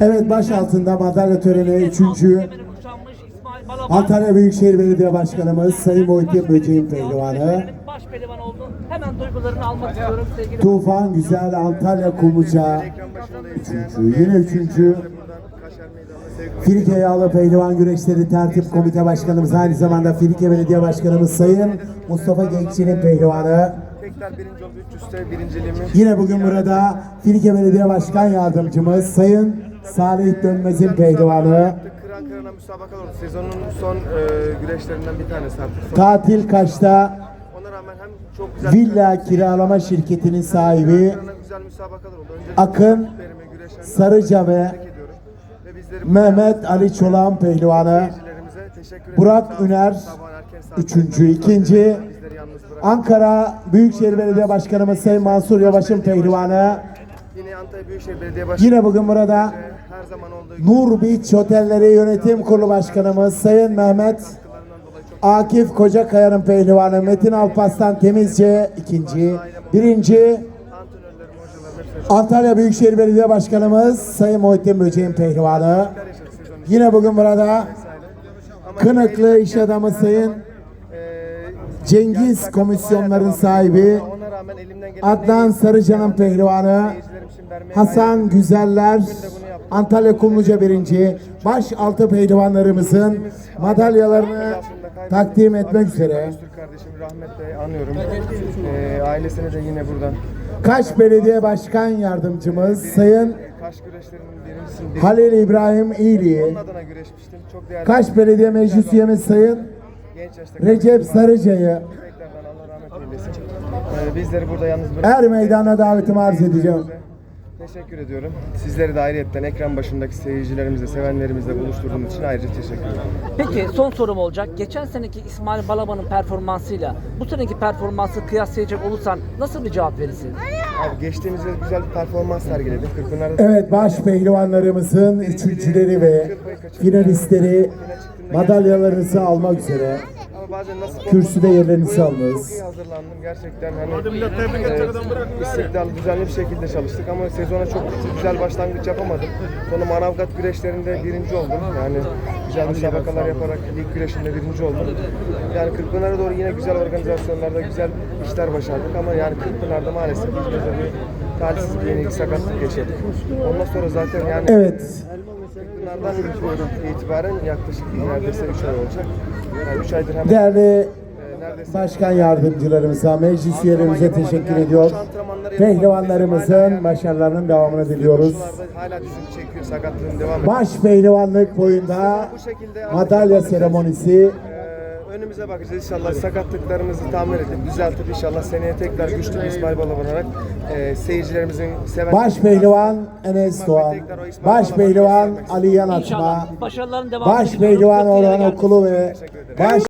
Evet baş altında madalya töreni 3. kemeri kuşanmış İsmail Balaban. Antalya Büyükşehir Belediye Başkanımız Sayın Muhittin Böcek'in pehlivanı. Baş pehlivan oldu. Hemen duygularını almak istiyorum sevgili. Tufan Güzel Antalya Kumluca üçüncü, yine üçüncü. Filike Yağlı Pehlivan Güreşleri Tertip Komite Başkanımız aynı zamanda Filike Belediye Başkanımız Sayın Mustafa Genççi'nin pehlivanı. Tekrar birinci oldu. 300 TL birinciliğimi. Yine bugün burada Filike Belediye Başkan Yardımcımız Sayın Salih Dönmez'in pehlivanı. Kıran kırana müsabaka oldu. Sezonun son e, güreşlerinden bir tanesi artık. Son- Tatil Kaş'ta Ona rağmen hem çok güzel villa kiralama şirketinin sahibi kırana güzel müsabakalar oldu. Öncelikle Akın Sarıca ve bizleri Mehmet Ali Çolak'ın pehlivanı. Burak. Üner, üçüncü, ikinci. Ankara Büyükşehir Belediye Başkanımız Sayın Mansur Yavaş'ın pehlivanı. Yine Antalya Büyükşehir Belediye Başkanı. Yine bugün burada Nur Beach Otelleri Yönetim Kurulu Başkanımız Sayın Mehmet Akif Kocakaya'nın pehlivanı Metin Alpaslan Temizce ikinci. Birinci Antalya Büyükşehir Belediye Başkanımız Sayın Muhittin Böceğin pehlivanı. Yine bugün burada Kınıklı iş adamı Sayın Cengiz komisyonların sahibi Adnan Sarıcan'ın pehlivanı Hasan Güzeller Antalya Kumluca birinci baş altı pehlivanlarımızın madalyalarını takdim etmek üzere kardeşim anıyorum. Ee, ailesine de yine buradan. Kaş Belediye Başkan Yardımcımız Sayın Kaş güreşlerinin birincisini bir Halil İbrahim İyili onun adına güreşmiştim. Çok değerli. Kaş Belediye Meclis Üyemiz Sayın Genç yaşta Recep Sarıca'yı tekrardan Allah rahmet eylesin. Ee, bizleri burada yalnız bırak. er meydana davetimi arz edeceğim. Teşekkür ediyorum. Sizleri de ayrıyetten ekran başındaki seyircilerimizle, sevenlerimizle buluşturduğunuz için ayrıca teşekkür ederim. Peki son sorum olacak. Geçen seneki İsmail Balaban'ın performansıyla bu seneki performansı kıyaslayacak olursan nasıl bir cevap verirsin? Abi geçtiğimiz yıl güzel bir performans sergiledim. Kırkpınar'da Evet baş pehlivanlarımızın üçüncüleri ve finalistleri madalyalarınızı almak üzere kürsüde yerlerinizi Çok alınız. iyi hazırlandım gerçekten hani evet, istikrarlı düzenli bir şekilde çalıştık ama sezona çok güzel başlangıç yapamadım. Sonra Manavgat güreşlerinde birinci oldum. Yani güzel müsabakalar yaparak lig güreşinde birinci oldum. Yani Kırkpınar'a doğru yine güzel organizasyonlarda güzel işler başardık ama yani Kırkpınar'da maalesef İzmir'de bir talihsiz bir yenilik sakatlık geçirdik. Ondan sonra zaten yani Evet Kırkpınar'dan itibaren yaklaşık neredeyse 3 ay olacak. Yani 3 aydır hemen değerli e, neredeyse başkan yardımcılarımıza, meclis üyelerimize teşekkür ediyor. Pehlivanlarımızın başarılarının devamını diliyoruz. Koşularda hala dizini çekiyor, sakatlığın devam ediyor. Baş pehlivanlık boyunda madalya seremonisi önümüze bakacağız inşallah sakatlıklarımızı tamir edip düzeltip inşallah seneye tekrar güçlü bir İsmail Balaban olarak e, seyircilerimizin seven baş pehlivan Enes Doğan, baş pehlivan Ali Yanatma, İnşallah. Başarıların devamını baş diliyorum. pehlivan Orhan. Okulu ve baş